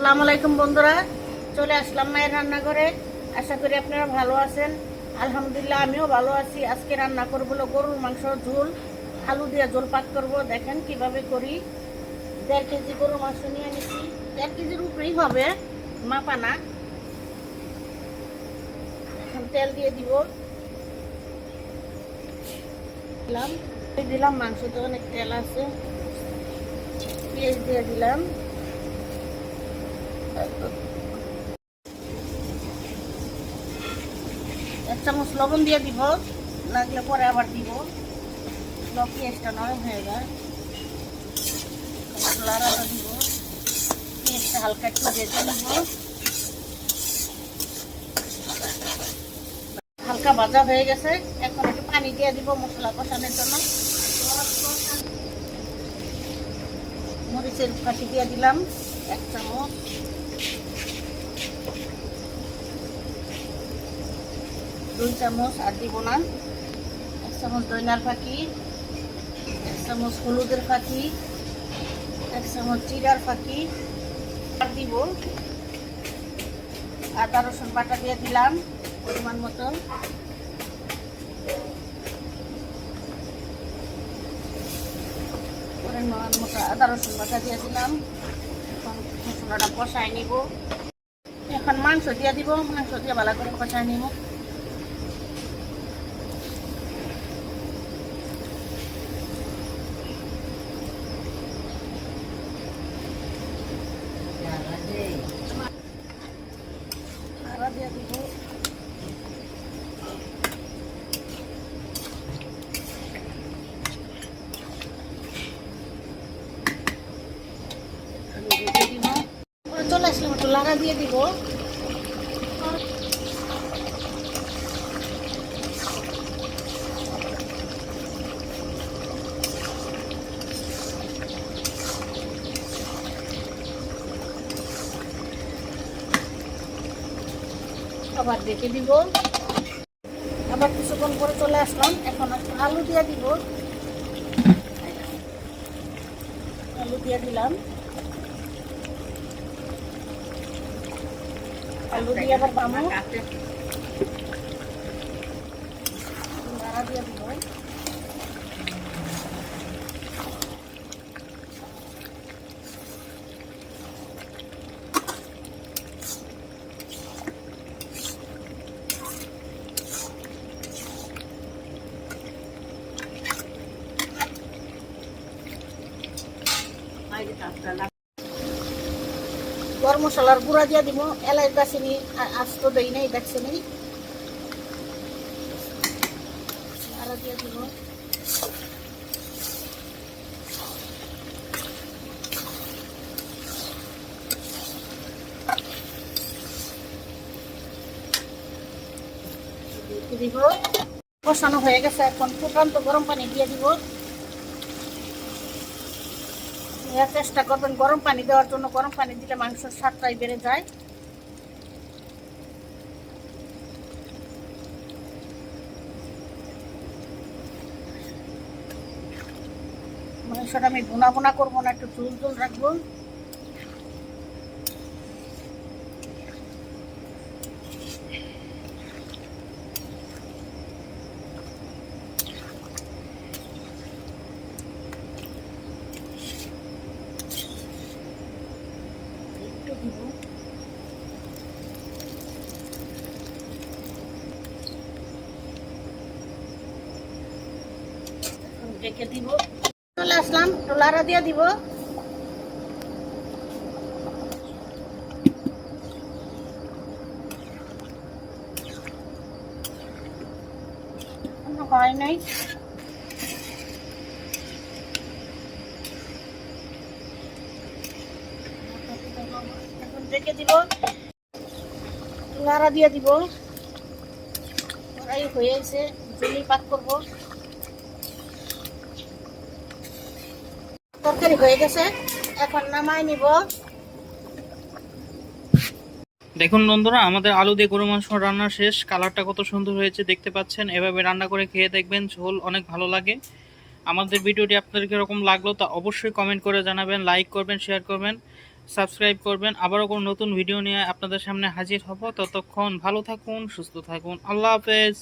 আসসালামু আলাইকুম বন্ধুরা, চলে আসলাম মায়ের রান্নাঘরে। আশা করি আপনারা ভালো আছেন। আলহামদুলিল্লাহ, আমিও ভালো আছি। আজকে রান্না করব গরুর মাংস ঝোল, আলু দিয়ে ঝোল পাক করব। দেখেন কীভাবে করি। দেড় কেজি গরুর মাংস নিয়ে নিছি। দেড় কেজির উপরেই হবে মাপানা এখন তেল দিয়ে দিব। দিলাম। দিলাম মাংসতে অনেক তেল আছে। পেঁয়াজ দিয়ে দিলাম। এক চামচ লবণ দিয়ে দিব, লাগলে পরে আবার দিব। লব পেঁয়াজটা নরম হয়ে যায়। লাড়াটা দিব। পেঁয়াজটা হালকা একটু ভেজে নিব। হালকা ভাজা হয়ে গেছে। এখন একটু পানি দিয়ে দিব মশলা কষানোর জন্য। মরিচের কাঠি দিয়ে দিলাম। এক চামচ। দুই চামচ আর দিব না। এক চামচ দইনার ফাঁকি, এক চামচ হলুদের ফাঁকি, এক চামচ জিরার ফাঁকি। আর দিব আদা, রসুন বাটা দিয়ে দিলাম পরিমাণ মতো। পরিমাণ মতো আদা, রসুন বাটা দিয়ে দিলাম। এখন মশলাটা কষায় নিব। এখন মাংস দিয়ে দিব, মাংস দিয়ে ভালো করে কষায় নিব আদা দিয়ে দিব আলু দিয়ে দিব পরে চলে আসলাম একটু লাগা দিয়ে দিব। আবার দেখে দিব। আবার কিছুক্ষণ পরে চলে আসলাম। এখন আলু দিয়ে দিব। আলু দিয়ে দিলাম। আলু দিয়ে আবার বামু নাড়া দিয়ে দিব গরম মশলার গুঁড়া দিয়ে দিব এলাচ দাসিনি আস্ত দেই নাই দেখছেনি আরও দিব কষানো হয়ে গেছে এখন, ফুটান্ত গরম পানি দিয়ে দিব চেষ্টা করবেন গরম পানি দেওয়ার জন্য। গরম পানি দিলে মাংসের স্বাদটাই বেড়ে যায়। মাংসটা আমি বোনা বোনা করব না, একটু চুল চুল রাখব একটু দিব ঢেকে দিব। চলে আসলাম টোলারা দিয়ে দিব। হয় নাই। দিব। দিয়ে দিব। হয়ে গেছে জলি পাক করব। তরকারি হয়ে গেছে। এখন নামাই নিব। দেখুন বন্ধুরা, আমাদের আলু দিয়ে গরু মাংস রান্না শেষ। কালারটা কত সুন্দর হয়েছে দেখতে পাচ্ছেন। এভাবে রান্না করে খেয়ে দেখবেন, ঝোল অনেক ভালো লাগে। আমাদের ভিডিওটি আপনাদের কীরকম লাগল তা অবশ্যই কমেন্ট করে জানাবেন লাইক করবেন শেয়ার করবেন সাবস্ক্রাইব করবেন। আবারও কোনো নতুন ভিডিও নিয়ে আপনাদের সামনে হাজির হব। ততক্ষণ ভালো থাকুন, সুস্থ থাকুন। আল্লাহ হাফেজ।